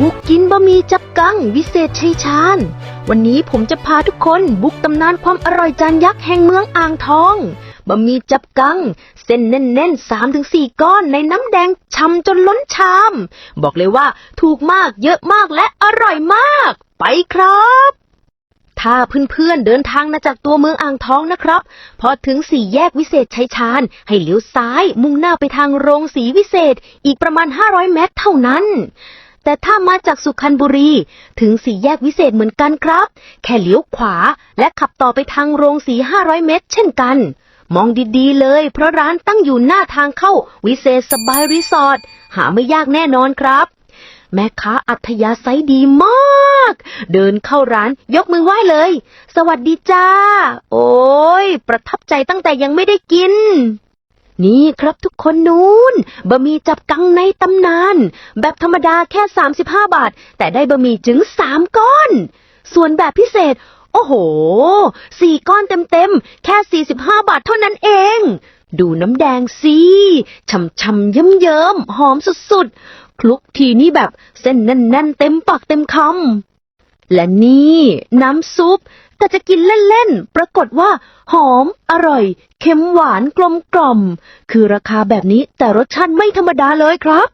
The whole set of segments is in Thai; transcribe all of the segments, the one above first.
บุกกินบะหมี่จับกัง วิเศษชัยชาญ วันนี้ผมจะพาทุกคนบุกตำนานความอร่อยจานยักษ์แห่งเมืองอ่างทองบะหมี่จับกัง เส้นแน่นๆสามถึงสี่ก้อนในน้ำแดงช่ำจนล้นชาม บอกเลยว่าถูกมากเยอะมากและอร่อยมาก ไปครับถ้าเพื่อนๆเดินทางมาจากตัวเมืองอ่างทองนะครับ พอถึงสี่แยกวิเศษชัยชาญ ให้เลี้ยวซ้ายมุ่งหน้าไปทางโรงสีวิเศษอีกประมาณ 500 เมตรเท่านั้น แต่ถ้ามาจากสุพรรณบุรี ถึงสี่แยกวิเศษเหมือนกันครับ แค่เลี้ยวขวาและขับต่อไปทางโรงสี500เมตร เช่นกัน มองดีๆเลย เพราะร้านตั้งอยู่หน้าทางเข้าวิเศษสบายรีสอร์ทหาไม่ยากแน่นอนครับ แม่ค้าอัธยาศัยดีมาก เดินเข้าร้านยกมือไหว้เลย สวัสดีจ้า โอ้ยประทับใจตั้งแต่ยังไม่ได้กิน นี่ครับทุกคนนู้นบะหมี่จับกังในตำนาน แบบธรรมดาแค่ 35 บาท แต่ได้บะหมี่ถึง 3 ก้อน ส่วนแบบพิเศษ โอ้โห สี่ก้อนเต็มๆ แค่ 45 บาทเท่านั้นเอง ดูน้ำแดงสิช่ำๆเยิ้มๆหอมสุดๆคลุกทีนี้แบบเส้นแน่นๆ เต็มปากเต็มคำ และนี่น้ำซุป แต่จะกินเล่น ๆ ปรากฏว่า หอม อร่อย เค็มหวานกลมกล่อม คือราคาแบบนี้แต่รสชาติไม่ธรรมดาเลยครับ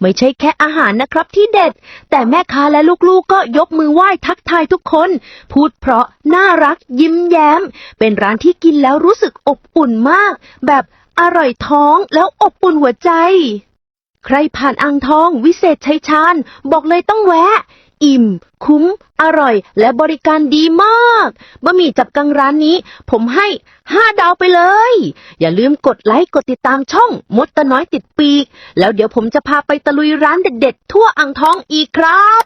ไม่ใช่แค่อาหารนะครับที่เด็ด แต่แม่ค้าและลูกๆก็ยกมือไหว้ทักทายทุกคน พูดเพราะน่ารักยิ้มแย้ม เป็นร้านที่กินแล้วรู้สึกอบอุ่นมาก แบบอร่อยท้องแล้วอบอุ่นหัวใจ ใครผ่านอ่างทองวิเศษชัยชาญบอกเลยต้องแวะ อิ่ม คุ้ม อร่อย และบริการดีมากบะหมี่จับกังร้านนี้ ผมให้ห้าดาวไปเลย อย่าลืมกดไลค์กดติดตามช่องมดตะน้อยติดปีก แล้วเดี๋ยวผมจะพาไปตะลุยร้านเด็ดๆ ทั่วอ่างทองอีกครับ